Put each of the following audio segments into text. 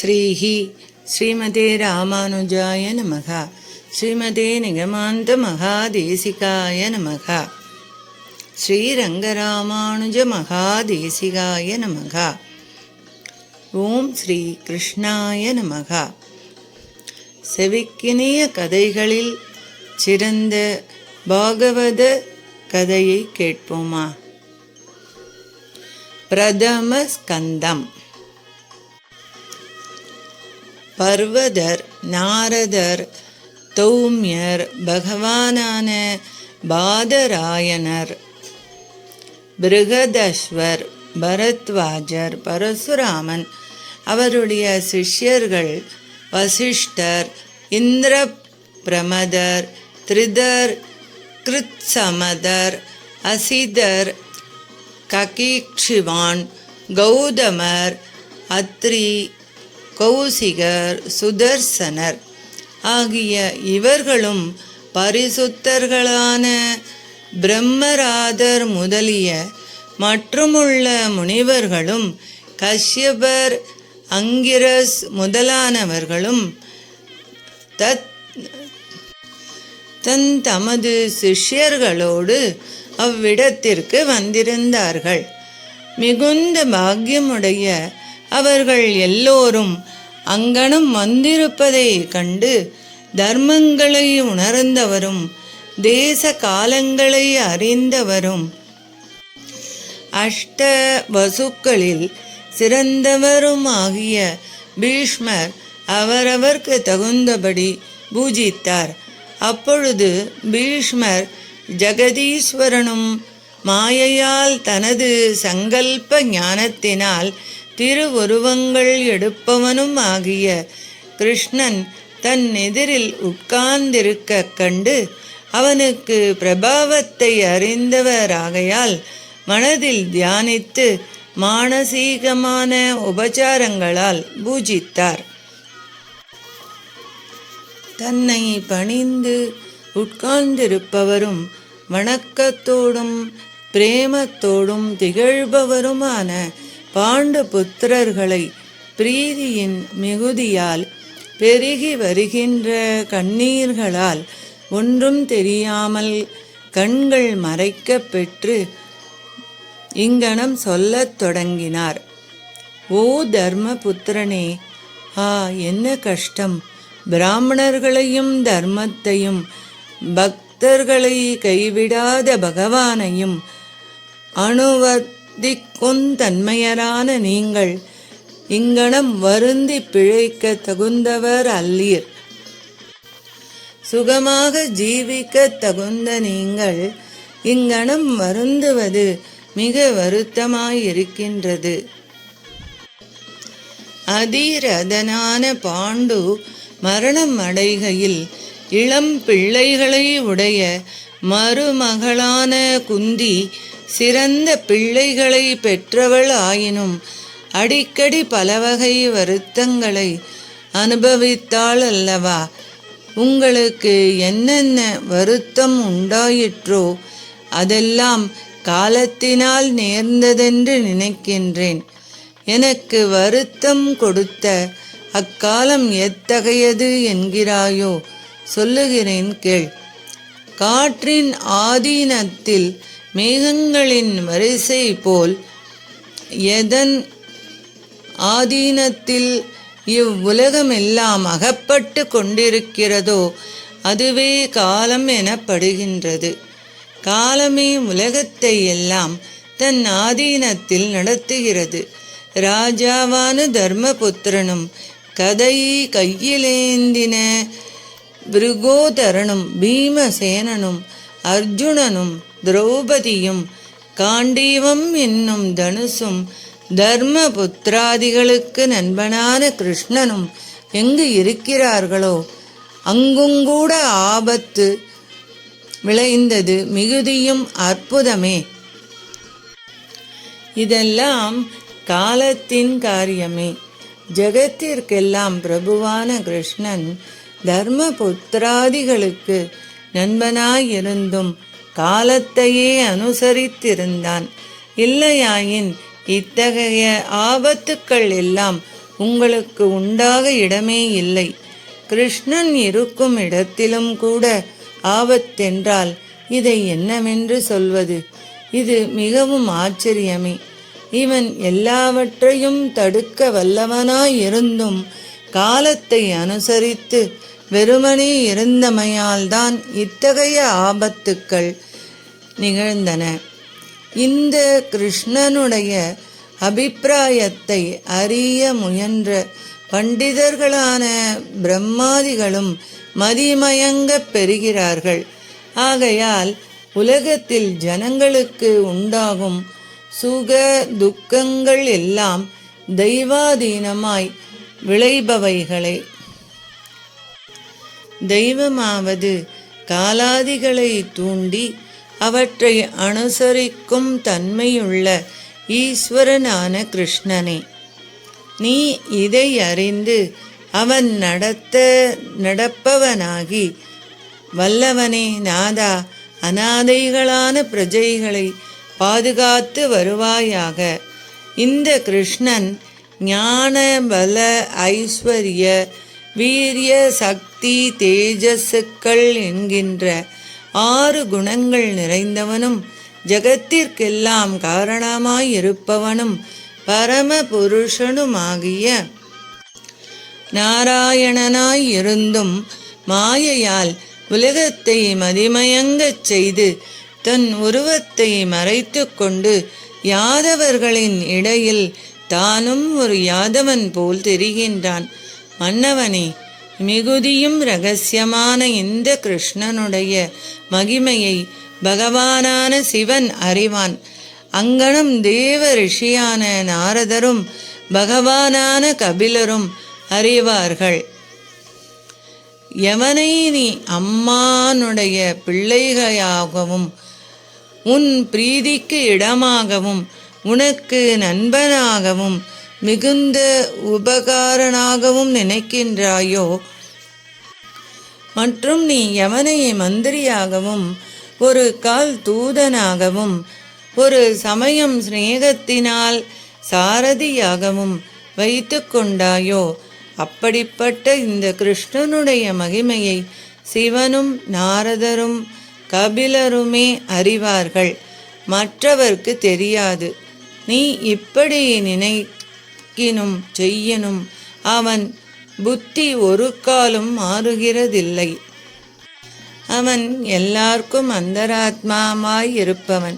ஸ்ரீஹி ஸ்ரீமதே ராமானுஜாய நமக. ஸ்ரீமதே நிகமாந்த மகாதேசிகாய நமக. ஸ்ரீரங்கராமானுஜ மகாதேசிகாய நமக. ஓம் ஸ்ரீ கிருஷ்ணாய நமக. செவிக்கினிய கதைகளில் சிறந்த பாகவத கதையை கேட்போமா? பிரதம ஸ்கந்தம். பர்வதர் நாரதர் தௌமியர் பகவானான பாதராயனர் பிருகதஸ்வர் பரத்வாஜர் பரசுராமன் அவருடைய சிஷ்யர்கள் வசிஷ்டர் இந்திர பிரமதர் திரிதர் கிருத்சமதர் அசிதர் ககீக்ஷிவான் கௌதமர் அத்ரி கௌசிகர் சுதர்சனர் ஆகிய இவர்களும் பரிசுத்தர்களான பிரம்மராதர் முதலிய மற்றுமுள்ள முனிவர்களும் கஷ்யபர் அங்கிரஸ் முதலானவர்களும் தத் தன் தமது சிஷ்யர்களோடு அவ்விடத்திற்கு வந்திருந்தார்கள். மிகுந்த பாக்கியமுடைய அவர்கள் எல்லோரும் அங்கனம் வந்திருப்பதை கண்டு தர்மங்களை உணர்ந்தவரும் தேச காலங்களை அறிந்தவரும். அஷ்ட வசுக்களில் சிறந்தவரும் ஆகிய பீஷ்மர் அவரவர்க்கு தகுந்தபடி பூஜித்தார். அப்பொழுது பீஷ்மர் ஜெகதீஸ்வரனும் மாயையால் தனது சங்கல்ப ஞானத்தினால் திருவுருவங்கள் எடுப்பவனும் ஆகிய கிருஷ்ணன் தன் எதிரில் உட்கார்ந்திருக்க கண்டு அவனுக்கு பிரபாவத்தை அறிந்தவராகையால் மனதில் தியானித்து மானசீகமான உபச்சாரங்களால் பூஜித்தார். தன்னை பணிந்து உட்கார்ந்திருப்பவரும் வணக்கத்தோடும் பிரேமத்தோடும் திகழ்பவருமான பாண்டு புத்திரர்களை பிரீதியின் மிகுதியால் பெருகி வருகின்ற கண்ணீர்களால் ஒன்றும் தெரியாமல் கண்கள் மறைக்கப் பெற்று இங்கனம் சொல்லத் தொடங்கினார். ஓ தர்மபுத்திரனே ஆ என்ன கஷ்டம்? பிராமணர்களையும் தர்மத்தையும் பக்தர்களை கைவிடாத பகவானையும் அணுவதிக்குந்தன்மையரான நீங்கள் இங்கனம் வருந்தி பிழைக்க தகுந்தவர் அல்லீர். சுகமாக ஜீவிக்க தகுந்த நீங்கள் இங்கனம் வருந்துவது மிக வருத்தமாயிருக்கின்றது. அதிரதனான பாண்டு மரணம் அடைகையில் இளம் பிள்ளைகளை உடைய மருமகளான குந்தி சிறந்த பிள்ளைகளை பெற்றவள் ஆயினும் அடிக்கடி பலவகை வருத்தங்களை அனுபவித்தாள் அல்லவா உங்களுக்கு என்னென்ன வருத்தம் உண்டாயிற்றோ அதெல்லாம் காலத்தினால் நேர்ந்ததென்று நினைக்கின்றேன். எனக்கு வருத்தம் கொடுத்த அக்காலம் எத்தகையது என்கிறாயோ சொல்லுகிறேன் கேள். காற்றின் ஆதீனத்தில் மேகங்களின் வரிசை போல் எதன் ஆதீனத்தில் இவ்வுலகமெல்லாம் அகப்பட்டு கொண்டிருக்கிறதோ அதுவே காலம் எனப்படுகின்றது. காலமே உலகத்தை எல்லாம் தன் ஆதீனத்தில் நடத்துகிறது. ராஜாவான தர்மபுத்திரனும் கதையை கையிலேந்தின பிருகோதரனும் பீமசேனனும் அர்ஜுனனும் திரௌபதியும் காண்டீவம் என்னும் தனுசும் தர்மபுத்திராதிகளுக்கு நண்பனான கிருஷ்ணனும் எங்கு இருக்கிறார்களோ அங்குங்கூட ஆபத்து விளைந்தது மிகுதியும் அற்புதமே. இதெல்லாம் காலத்தின் காரியமே. ஜெகத்திற்கெல்லாம் பிரபுவான கிருஷ்ணன் தர்மபுத்திராதிகளுக்கு நண்பனாயிருந்தும் காலத்தையே அனுசரித்திருந்தான். இல்லையாயின் இத்தகைய ஆபத்துக்கள் எல்லாம் உங்களுக்கு உண்டாக இடமே இல்லை. கிருஷ்ணன் இருக்கும் இடத்திலும் கூட ஆபத்தென்றால் இதை என்னவென்று சொல்வது? இது மிகவும் ஆச்சரியமே. இவன் எல்லாவற்றையும் தடுக்க வல்லவனாயிருந்தும் காலத்தை அனுசரித்து வெறுமனே இருந்தமையால்தான் இத்தகைய ஆபத்துக்கள் நிகழ்ந்தன. இந்த கிருஷ்ணனுடைய அபிப்பிராயத்தை அறிய முயன்ற பண்டிதர்களான பிரம்மாதிகளும் மதிமயங்கப் பெறுகிறார்கள். ஆகையால் உலகத்தில் ஜனங்களுக்கு உண்டாகும் சுக துக்கங்கள் எல்லாம் தெய்வாதீனமாய் விளைபவைகளை. தெய்வமாவது காலாதிகளை தூண்டி அவற்றை அனுசரிக்கும் தன்மையுள்ள ஈஸ்வரனான கிருஷ்ணனே. நீ இதை அறிந்து அவன் நடத்த நடப்பவனாகி வல்லவனே நாதா அனாதைகளான பிரஜைகளை பாதுகாத்து வருவாயாக. இந்த கிருஷ்ணன் ஞான பல ஐஸ்வர்ய வீரிய சக்தி தேஜஸுக்கள் என்கின்ற ஆறு குணங்கள் நிறைந்தவனும் ஜகத்திற்கெல்லாம் காரணமாயிருப்பவனும் பரம புருஷனுமாகிய நாராயணனாயிருந்தும் மாயையால் உலகத்தை மதிமயங்கச் செய்து தன் உருவத்தை மறைத்து கொண்டு யாதவர்களின் இடையில் தானும் ஒரு யாதவன் போல் தெரிகின்றான். மன்னவனே மிகுதியும் ரகசியமான இந்த கிருஷ்ணனுடைய மகிமையை பகவானான சிவன் அறிவான். அங்கனம் தேவ ரிஷியான நாரதரும் பகவானான கபிலரும் அறிவார்கள். எவனை நீ அம்மானுடைய பிள்ளைகையாகவும் உன் பிரீதிக்கு இடமாகவும் உனக்கு நண்பனாகவும் மிகுந்த உபகாரனாகவும் நினைக்கின்றாயோ? மற்றும் நீ எவனை மந்திரியாகவும் ஒரு கால் தூதனாகவும் ஒரு சமயம் சிநேகத்தினால் சாரதியாகவும் வைத்து கொண்டாயோ? அப்படிப்பட்ட இந்த கிருஷ்ணனுடைய மகிமையை சிவனும் நாரதரும் கபிலருமே அறிவார்கள். மற்றவர்க்கு தெரியாது. நீ இப்படி நினைக்கினும் செய்யனும் அவன் புத்தி ஒரு காலும் மாறுகிறதில்லை. அவன் எல்லாருக்கும் அந்தராத்மாமாய் இருப்பவன்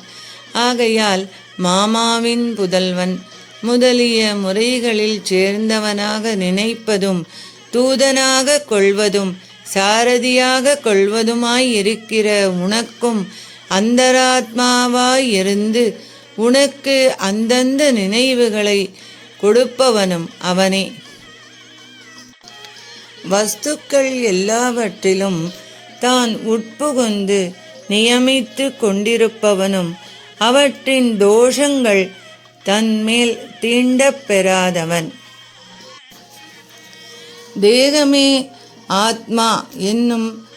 ஆகையால் மாமாவின் புதல்வன் முதலிய முறைகளில் சேர்ந்தவனாக நினைப்பதும் தூதனாக கொள்வதும் சாரதியாக கொள்வதுமாய் இருக்கிற உனக்கும் அந்தராத்மாவாய் இருந்து உனக்கு அந்தந்த நினைவுகளை கொடுப்பவனும் அவனே. வஸ்துக்கள் எல்லாவற்றிலும் தான் உட்புகுந்து நியமித்து கொண்டிருப்பவனும் அவற்றின் தோஷங்கள் தன்மேல் தீண்டப் பெறாதவன். தேகமே ஆத்மா என்னும்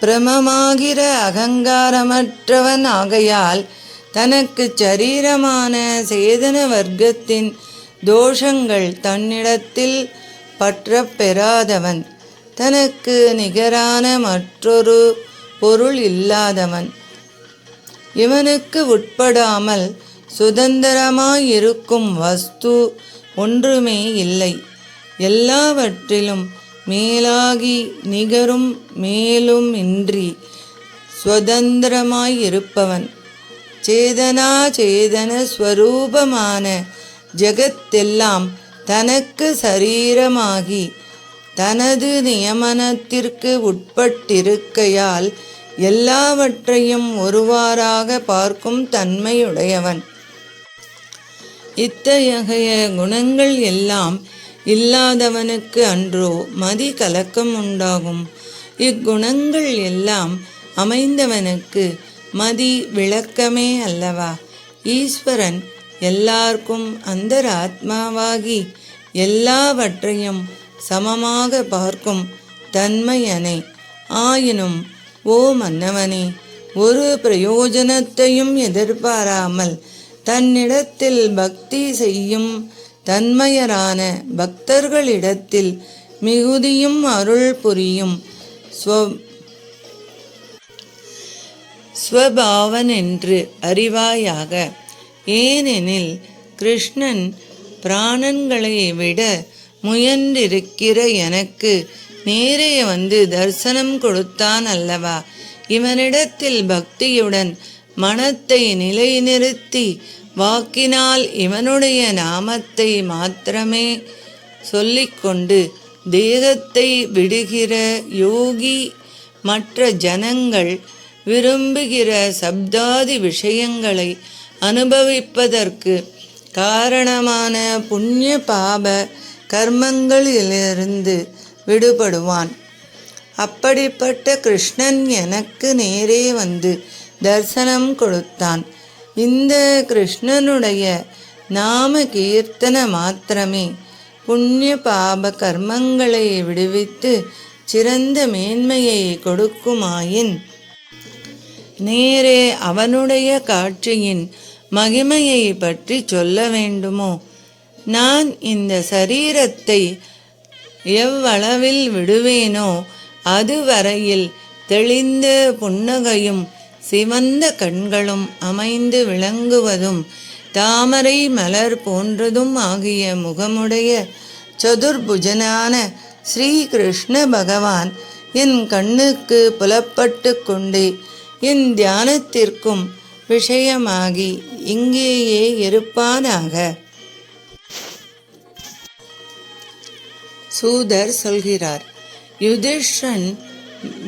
பிரமமாகிற அகங்காரமற்றவன் ஆகையால் தனக்கு சரீரமான சேதன வர்க்கத்தின் தோஷங்கள் தன்னிடத்தில் பற்றப் பெறாதவன். தனக்கு நிகரான மற்றொரு பொருள் இல்லாதவன். இவனுக்கு உட்படாமல் சுதந்திரமாயிருக்கும் வஸ்து ஒன்றுமே இல்லை. எல்லாவற்றிலும் மேலாகி நிகரும் மேலும் இன்றி சுதந்திரமாயிருப்பவன். சேதனா சேதன ஸ்வரூபமான ஜெகத்தெல்லாம் தனக்கு சரீரமாகி தனது நியமனத்திற்கு உட்பட்டிருக்கையால் எல்லாவற்றையும் ஒருவாறாக பார்க்கும் தன்மையுடையவன். இத்தகைய குணங்கள் எல்லாம் இல்லாதவனுக்கு அன்றோ மதி கலக்கம் உண்டாகும் இக்குணங்கள் எல்லாம் அமைந்தவனுக்கு மதி விளக்கமே அல்லவா? ஈஸ்வரன் எல்லாருக்கும் அந்தராத்மாவாகி எல்லாவற்றையும் சமமாக பார்க்கும் தன்மையனை. ஆயினும் ஓ மன்னவனே ஒரு பிரயோஜனத்தையும் எதிர்பாராமல் தன்னிடத்தில் பக்தி செய்யும் தன்மையரான பக்தர்களிடத்தில் மிகுதியும் அருள் புரியும் ஸ்வ ஸ்வபாவன் என்று அறிவாயாக. ஏனெனில் கிருஷ்ணன் பிராணன்களை விட முயன்றிருக்கிற எனக்கு நேரே வந்து தரிசனம் கொடுத்தான் அல்லவா? இவனிடத்தில் பக்தியுடன் மனத்தை நிலைநிறுத்தி வாக்கினால் இவனுடைய நாமத்தை மாத்திரமே சொல்லிக்கொண்டு தேகத்தை விடுகிற யோகி மற்ற ஜனங்கள் விரும்புகிற சப்தாதி விஷயங்களை அனுபவிப்பதற்கு காரணமான புண்ணிய பாப கர்மங்களிலிருந்து விடுபடுவான். அப்படிப்பட்ட கிருஷ்ணன் எனக்கு நேரே வந்து தரிசனம் கொடுத்தான். இந்த கிருஷ்ணனுடைய நாம கீர்த்தன மாத்திரமே புண்ணிய பாப கர்மங்களை விடுவித்து சிறந்த மேன்மையை கொடுக்குமாயின் நேரே அவனுடைய காட்சியின் மகிமையை பற்றி சொல்ல வேண்டுமோ? நான் இந்த சரீரத்தை எவ்வளவில் விடுவேனோ அதுவரையில் தெளிந்த புன்னகையும் சிவந்த கண்களும் அமைந்து விளங்குவதும் தாமரை மலர் போன்றதும் ஆகிய முகமுடைய சதுர்புஜனான ஸ்ரீ கிருஷ்ண பகவான் என் கண்ணுக்கு புலப்பட்டு கொண்டே என் தியானத்திற்கும் விஷயமாகி இங்கேயே இருப்பானாக. சூதர் சொல்கிறார் யுதிஷ்டன்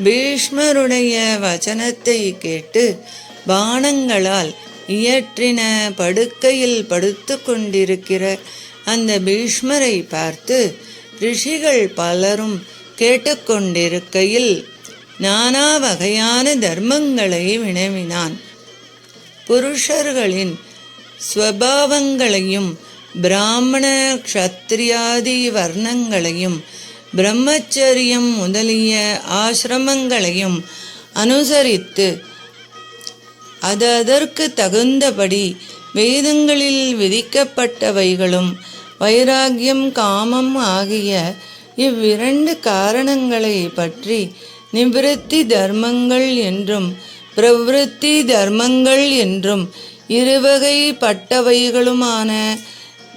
பீஷ்மருடைய வச்சனத்தை கேட்டு பானங்களால் இயற்றின படுக்கையில் படுத்து கொண்டிருக்கிற அந்த பீஷ்மரை பார்த்து ரிஷிகள் பலரும் கேட்டுக்கொண்டிருக்கையில் நானா வகையான தர்மங்களை வினவினான். புருஷர்களின் ஸ்வபாவங்களையும் பிராமண க்ஷத்ரியாதி வர்ணங்களையும் பிரம்மச்சரியம் முதலிய ஆசிரமங்களையும் அனுசரித்து அது அதற்கு தகுந்தபடி வேதங்களில் விதிக்கப்பட்டவைகளும் வைராகியம் காமம் ஆகிய இவ்விரண்டு காரணங்களை பற்றி நிவிருத்தி தர்மங்கள் என்றும் பிரவிருத்தி தர்மங்கள் என்றும் இருவகைப்பட்டவைகளுமான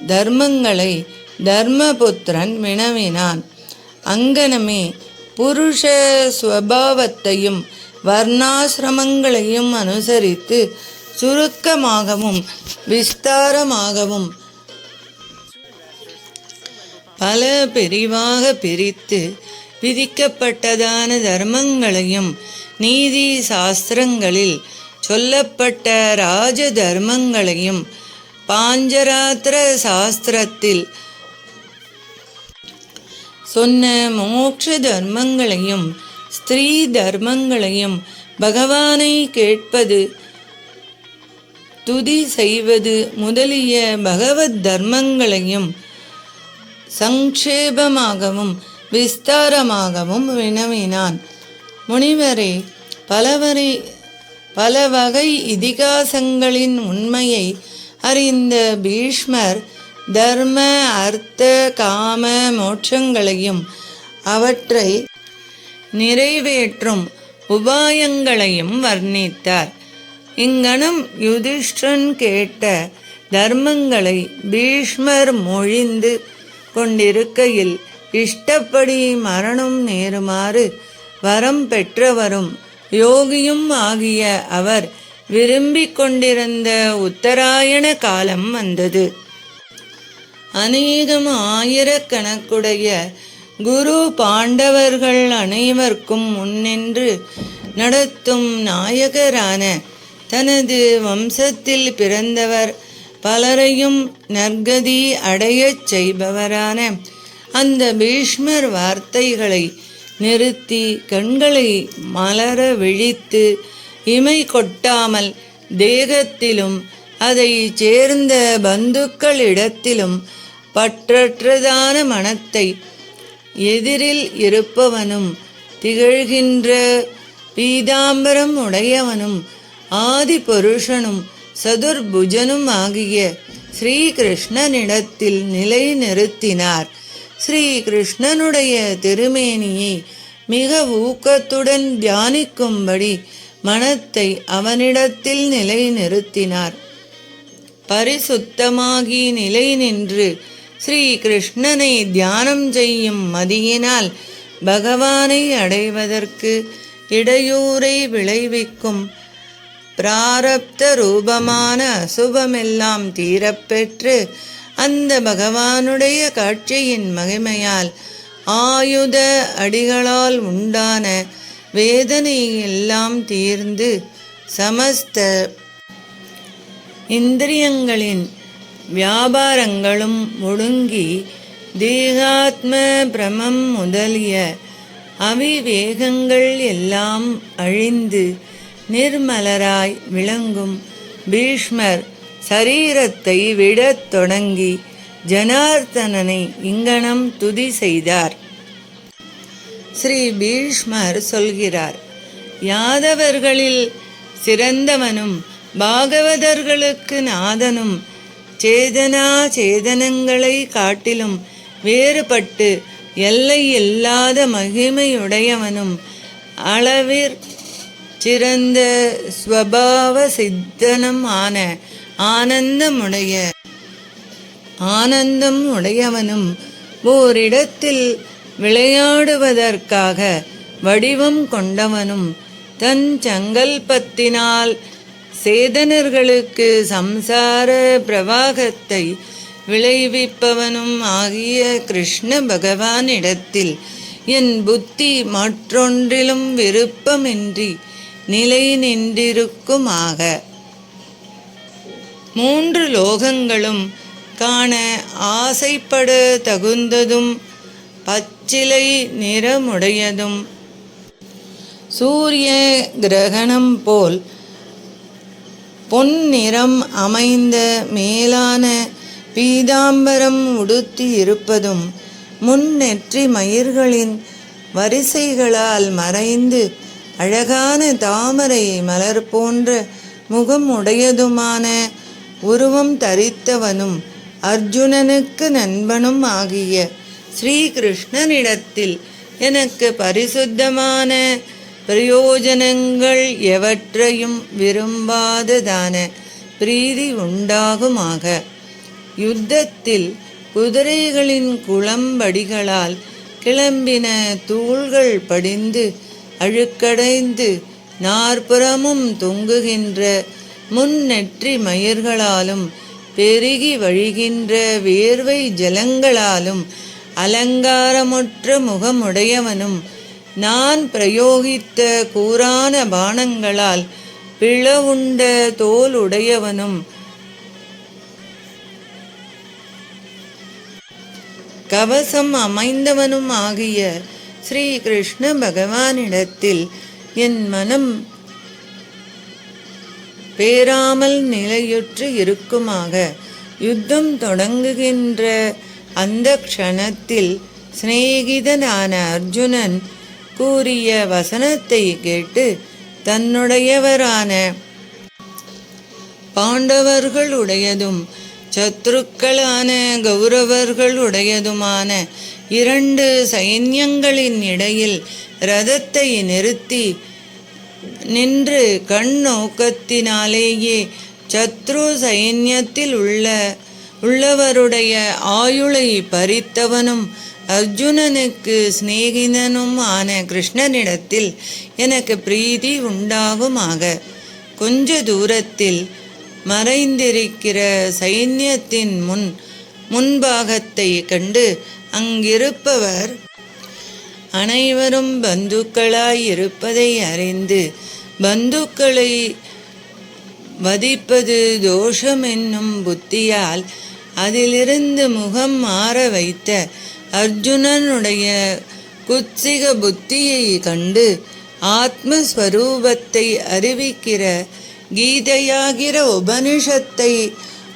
தர்மங்களை தர்மபுத்திரன் வினவினான். அங்கனமே புருஷ ஸ்வபாவத்தையும் வர்ணாசிரமங்களையும் அனுசரித்து சுருக்கமாகவும் விஸ்தாரமாகவும் பல பிரிவாக பிரித்து விதிக்கப்பட்டதான தர்மங்களையும் நீதி சாஸ்திரங்களில் சொல்லப்பட்ட ராஜ தர்மங்களையும் பாஞ்சராத்திர சாஸ்திரத்தில் சொன்ன மோட்ச தர்மங்களையும் ஸ்திரீ தர்மங்களையும் பகவானை கேட்பது துதி செய்வது முதலிய பகவத் தர்மங்களையும் சங்கேபமாகவும் விஸ்தாரமாகவும் வினவினான். முனிவரே பலவரை பல வகை இதிகாசங்களின் உண்மையை அறிந்த பீஷ்மர் தர்ம அர்த்த காம மோட்சங்களையும் அவற்றை நிறைவேற்றும் உபாயங்களையும் வர்ணித்தார். இங்கனம் யுதிஷ்டன் கேட்ட தர்மங்களை பீஷ்மர் மொழிந்து கொண்டிருக்கையில் இஷ்டப்படி மரணம் நேருமாறு வரம் பெற்றவரும் யோகியும் ஆகிய அவர் விரும்பிக் கொண்டிருந்த உத்தராயண காலம் வந்தது. அநேகம் ஆயிரக்கணக்குடைய குரு பாண்டவர்கள் அனைவருக்கும் முன்னின்று நடத்தும் நாயகரான தனது வம்சத்தில் பிறந்தவர் பலரையும் நற்கதி அடையச் செய்பவரான அந்த பீஷ்மர் வார்த்தைகளை நிறுத்தி கண்களை மலர விழித்து இமை கொட்டாமல் தேகத்திலும் அதை சேர்ந்த பந்துக்களிடத்திலும் பற்றற்றதான மனத்தை எதிரில் இருப்பவனும் திகழ்கின்ற பீதாம்பரம் உடையவனும் ஆதி புருஷனும் சதுர்புஜனும் ஆகிய ஸ்ரீகிருஷ்ணனிடத்தில் நிலை நிறுத்தினார். ஸ்ரீகிருஷ்ணனுடைய திருமேனியை மிக ஊக்கத்துடன் தியானிக்கும்படி மனத்தை அவனிடத்தில் நிலை நிறுத்தினார் பரிசுத்தமாகி நிலை நின்று ஸ்ரீ கிருஷ்ணனை தியானம் செய்யும் மதியினால் பகவானை அடைவதற்கு இடையூறை விளைவிக்கும் பிராரப்த ரூபமான அசுபமெல்லாம் தீரப்பெற்று அந்த பகவானுடைய காட்சியின் மகிமையால் ஆயுத அடிகளால் உண்டான வேதனை எல்லாம் தீர்ந்து சமஸ்த இந்திரியங்களின் வியாபாரங்களும் ஒடுங்கி தேகாத்ம பிரமம் முதலிய அவிவேகங்கள் எல்லாம் அழிந்து நிர்மலராய் விளங்கும் பீஷ்மர் சரீரத்தை விடத் தொடங்கி ஜனார்த்தனனை இங்கனம் துதி செய்தார். ஸ்ரீ பீஷ்மர் சொல்கிறார் யாதவர்களில் சிறந்தவனும் பாகவதர்களுக்கு நாதனும் சேதனா சேதனங்களை காட்டிலும் வேறுபட்டு எல்லை இல்லாத மகிமையுடையவனும் அளவிற் சிறந்த ஸ்வபாவ சித்தனம் ஆன ஆனந்தமுடைய. ஆனந்தம் உடையவனும் ஓரிடத்தில் விளையாடுவதற்காக வடிவம் கொண்டவனும் தன் சங்கல்பத்தினால் சேதனர்களுக்கு சம்சார பிரவாகத்தை விளைவிப்பவனும் ஆகிய கிருஷ்ண பகவானிடத்தில் என் புத்தி மற்றொன்றிலும் விருப்பமின்றி நிலை நின்றிருக்குமாக மூன்று லோகங்களும் காண ஆசைப்பட தகுந்ததும் பச்சிலை நிறமுடையதும். சூரிய கிரகணம் போல் பொன்னிறம் அமைந்த மேலான பீதாம்பரம் உடுத்தி இருப்பதும் முன்னெற்றி மயிர்களின் வரிசைகளால் மறைந்து அழகான தாமரை மலர் போன்ற முகம் உடையதுமான உருவம் தரித்தவனும் அர்ஜுனனுக்கு நண்பனும் ஆகிய ஸ்ரீகிருஷ்ணனிடத்தில் எனக்கு பரிசுத்தமான பிரயோஜனங்கள் எவற்றையும் விரும்பாததான பிரீதி உண்டாகுமாக. யுத்தத்தில் குதிரைகளின் குளம்படிகளால் கிளம்பின தூள்கள் படிந்து அழுக்கடைந்து நாற்புறமும் தொங்குகின்ற முன்னெற்றி மயிர்களாலும் பெருகி வழிகின்ற வேர்வை ஜலங்களாலும் அலங்காரமுற்ற முகமுடையவனும் நான் பிரயோகித்த கூரான பானங்களால் பிளவுண்ட தோல் உடையவனும் கவசம் அமைந்தவனும் ஆகிய ஸ்ரீ கிருஷ்ண பகவானிடத்தில் என் மனம் பேராமல் நிலையுற்று இருக்குமாக. யுத்தம் தொடங்குகின்ற அந்த க்ஷணத்தில் சிநேகிதனான அர்ஜுனன் கூறிய வசனத்தை கேட்டு தன்னுடையவரான பாண்டவர்களுடையதும் சத்ருக்களான கௌரவர்களுடையதுமான இரண்டு சைன்யங்களின் இடையில் ரதத்தை நிறுத்தி நின்று கண் நோக்கத்தினாலேயே சத்ரு சைன்யத்தில் உள்ள உள்ளவருடைய ஆயுளை பறித்தவனும் அர்ஜுனனுக்கு சிநேகிதனும் ஆன கிருஷ்ணனிடத்தில் எனக்கு பிரீதி உண்டாகுமாக. கொஞ்ச தூரத்தில் மறைந்திருக்கிற சைன்யத்தின் முன் முன்பாகத்தை கண்டு அங்கிருப்பவர் அனைவரும் பந்துக்களாய் இருப்பதை அறிந்து பந்துக்களை வதிப்பது தோஷம் என்னும் புத்தியால் அதிலிருந்து முகம் மாற வைத்த அர்ஜுனனுடைய குத்சிக புத்தியை கண்டு ஆத்மஸ்வரூபத்தை அறிவிக்கிற கீதையாகிற உபனிஷத்தை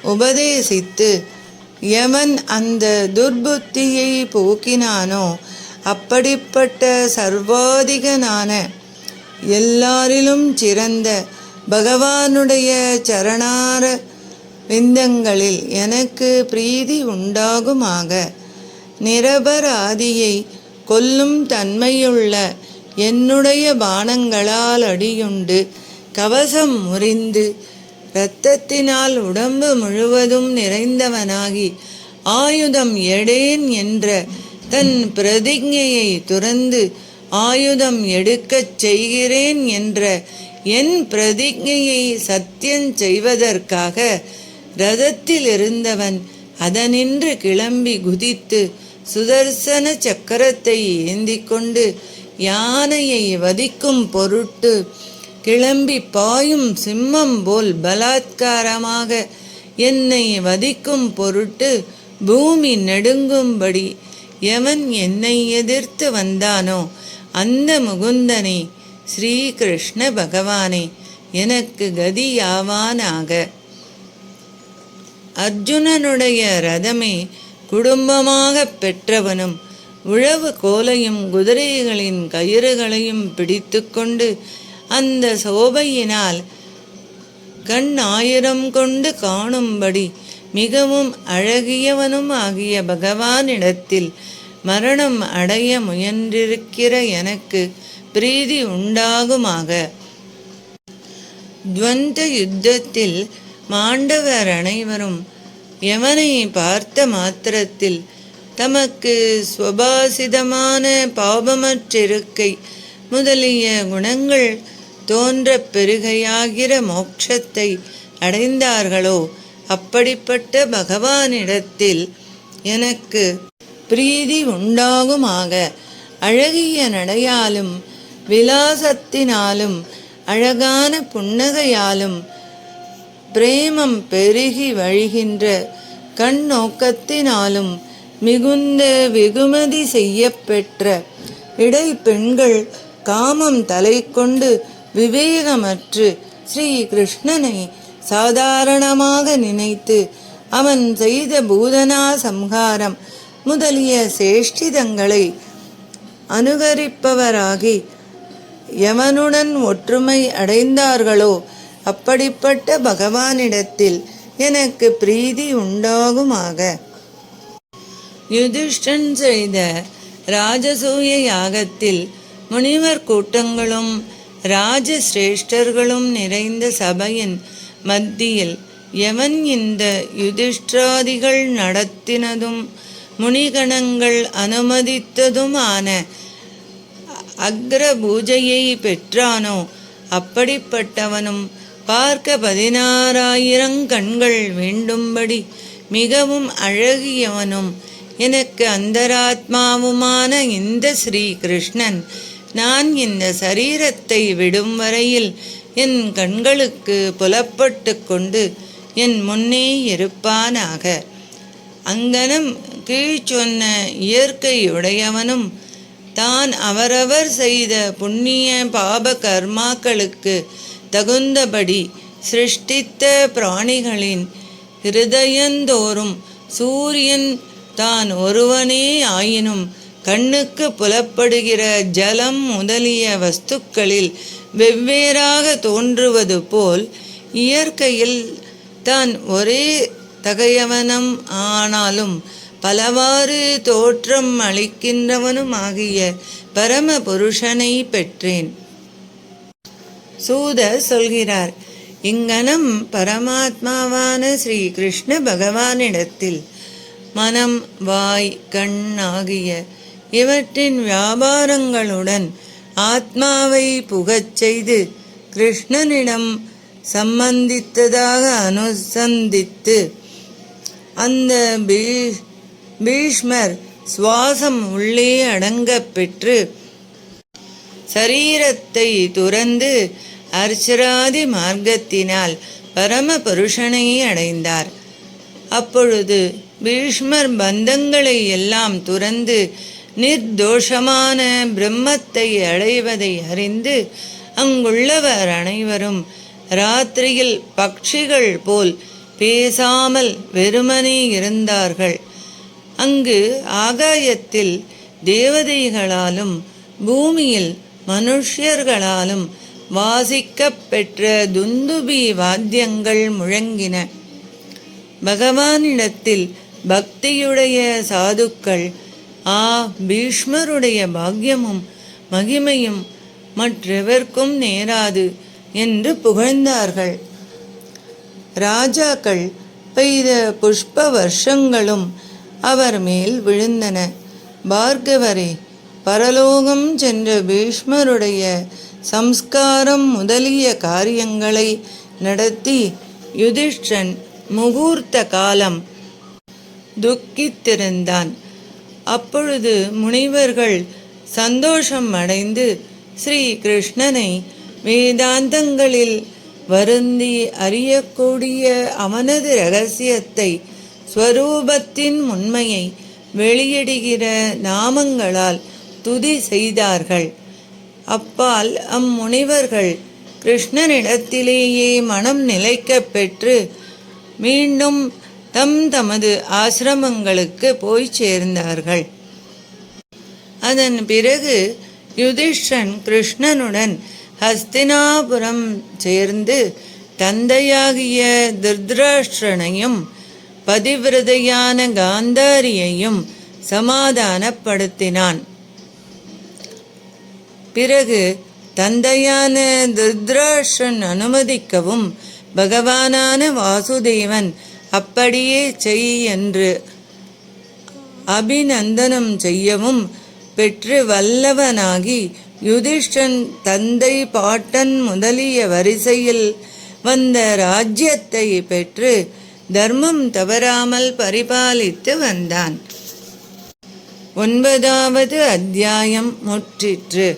உபதேசித்து எவன் அந்த துர்புத்தியை போக்கினானோ அப்படிப்பட்ட சர்வாதிகனான எல்லாரிலும் சிறந்த பகவானுடைய சரணார விந்தங்களில் எனக்கு பிரீதி உண்டாகுமாக. நிரபராதியை கொல்லும் தன்மையுள்ள என்னுடைய பானங்களால் அடியுண்டு. கவசம் முறிந்து இரத்தத்தினால் உடம்பு முழுவதும் நிறைந்தவனாகி ஆயுதம் எடேன் என்ற தன் பிரதிஜையை துறந்து ஆயுதம் எடுக்கச் செய்கிறேன் என்ற என் பிரதிஜையை சத்தியம் செய்வதற்காக ரதத்தில் இருந்தவன் அதனின்று கிளம்பி குதித்து சுதர்சன சக்கரத்தை ஏந்தி கொண்டு யானையை வதிக்கும் பொருட்டு கிளம்பி பாயும் சிம்மம் போல் பலாத்காரமாக என்னை வதிக்கும் பொருட்டு பூமி நெடுங்கும்படி எவன் என்னை எதிர்த்து வந்தானோ அந்த முகுந்தனை ஸ்ரீகிருஷ்ண பகவானே எனக்கு கதியாவானாக. அர்ஜுனனுடைய ரதமே குடும்பமாக பெற்றவனும் உழவு கோலையும் குதிரைகளின் கயிறுகளையும் பிடித்துக்கொண்டு அந்த சோபையினால் கண் ஆயிரம் கொண்டு காணும்படி மிகவும் அழகியவனும் ஆகிய பகவானிடத்தில் மரணம் அடைய முயன்றிருக்கிற எனக்கு பிரீதி உண்டாகுமாக. துவந்த யுத்தத்தில் மாண்டவர் அனைவரும் எவனை பார்த்த மாத்திரத்தில் தமக்கு சுவாசிதமான பாபமற்றிருக்கை முதலிய குணங்கள் தோன்ற பெருகையாகிற மோட்சத்தை அடைந்தார்களோ அப்படிப்பட்ட பகவானிடத்தில் எனக்கு பிரீதி உண்டாகுமாக. அழகிய நடையாலும் விலாசத்தினாலும் அழகான புன்னகையாலும் பிரேமம் பெருகி வழிகின்ற கண் நோக்கத்தினாலும் மிகுந்த வெகுமதி செய்யப்பெற்ற இடை பெண்கள் காமம் தலை கொண்டு விவேகமற்று ஸ்ரீ கிருஷ்ணனை சாதாரணமாக நினைத்து அவன் செய்த பூதனா சம்ஹாரம் முதலிய சேஷ்டிதங்களை அனுகரிப்பவராகி எவனுடன் ஒற்றுமை அடைந்தார்களோ அப்படிப்பட்ட பகவானிடத்தில் எனக்கு பிரீதி உண்டாகுமாக. யுதிஷ்டன் செய்த ராஜசூய யாகத்தில் முனிவர் கூட்டங்களும் ராஜசிரேஷ்டர்களும் நிறைந்த சபையின் மத்தியில் எவன் இந்த யுதிஷ்டிராதிகள் நடத்தினதும் முனிகணங்கள் அனுமதித்ததுமான அக்ர பூஜையை பெற்றானோ? அப்படிப்பட்டவனும் பார்க்க பதினாறாயிரம் கண்கள் வேண்டும்படி மிகவும் அழகியவனும் எனக்கு அந்தராத்மாவுமான இந்த ஸ்ரீ கிருஷ்ணன் நான் இந்த சரீரத்தை விடும் வரையில் என் கண்களுக்கு புலப்பட்டு கொண்டு என் முன்னே இருப்பானாக. அங்கனம் கீழ் சொன்ன இயற்கையுடையவனும் தான் அவரவர் செய்த புண்ணிய பாப கர்மாக்களுக்கு தகுந்தபடி சிருஷ்டித்த பிராணிகளின் ஹிருதயந்தோறும் சூரியன் தான் ஒருவனே ஆயினும் கண்ணுக்கு புலப்படுகிற ஜலம் முதலிய வஸ்துக்களில் வெவ்வேறாக தோன்றுவது போல் இயற்கையில் தான் ஒரே தகையவனம் ஆனாலும் பலவாறு தோற்றம் அளிக்கின்றவனும் ஆகிய பரம புருஷனை பெற்றேன். சூத சொல்கிறார் இங்கனம் பரமாத்மாவான ஸ்ரீ கிருஷ்ண பகவானிடத்தில் மனம் வாய் கண் ஆகிய இவற்றின் வியாபாரங்களுடன் ஆத்மாவை புகச் செய்து கிருஷ்ணனிடம் சம்பந்தித்ததாக அனுசந்தித்து அந்த பீ- பீஷ்மர் சுவாசம் உள்ளே அடங்க பெற்று சரீரத்தை துறந்து அர்ச்சராதி மார்க்கத்தினால் பரம புருஷனை அடைந்தார். அப்பொழுது பீஷ்மர் பந்தங்களை எல்லாம் துறந்து நிர்தோஷமான பிரம்மத்தை அடைவதை அறிந்து அங்குள்ளவர் அனைவரும் ராத்திரியில் பட்சிகள் போல் பேசாமல் வெறுமனே இருந்தார்கள். அங்கு ஆகாயத்தில் தேவதைகளாலும் பூமியில் மனுஷ்யர்களாலும் வாசிக்கப்பெற்ற துந்துபி வாத்தியங்கள் முழங்கின. பகவானிடத்தில் பக்தியுடைய சாதுக்கள் ஆ பீஷ்மருடைய பாக்கியமும் மகிமையும் மற்றெவர்க்கும் நேராது என்று புகழ்ந்தார்கள். ராஜாக்கள் பெய்த புஷ்ப வருஷங்களும் அவர் மேல் விழுந்தன. பார்கவரே பரலோகம் சென்ற பீஷ்மருடைய சம்ஸ்காரம் முதலிய காரியங்களை நடத்தி யுதிஷ்டன் முகூர்த்த காலம் துக்கித்திருந்தான். அப்பொழுது முனிவர்கள் சந்தோஷம் அடைந்து ஸ்ரீ கிருஷ்ணனை வேதாந்தங்களில் வருந்தி அறியக்கூடிய அவனது ரகசியத்தை ஸ்வரூபத்தின் உண்மையை வெளியிடுகிற நாமங்களால் துதி செய்தார்கள். அப்பால் அம்முனிவர்கள் கிருஷ்ணனிடத்திலேயே மனம் நிலைக்கப் பெற்று மீண்டும் தம் தமது ஆசிரமங்களுக்கு போய் சேர்ந்தார்கள். அதன் பிறகு யுதிஷ்டன் கிருஷ்ணனுடன் ஹஸ்தினாபுரம் சேர்ந்து தந்தையாகிய திருதராஷ்டிரனையும் பதிவிரதையான காந்தாரியையும் சமாதானப்படுத்தினான். பிறகு தந்தையான திருதராஷ்டிரன் அனுமதிக்கவும் பகவானான வாசுதேவன் அப்படியே செய் என்று அபிநந்தனம் செய்யவும் பெற்று வல்லவனாகி யுதிஷ்டன் தந்தை பாட்டன் முதலிய வரிசையில் வந்த ராஜ்யத்தை பெற்று தர்மம் தவறாமல் பரிபாலித்து வந்தான். ஒன்பதாவது அத்தியாயம் முற்றிற்று.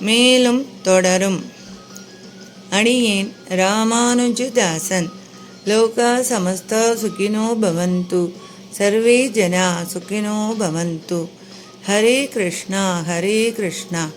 மேலும் தொடரும். அடியேன் ராமானுஜதாசன். लोका समस्त सुखिनो भवन्तु। सर्वे जना सुखिनो भवन्तु। हरे कृष्णा हरे कृष्णा।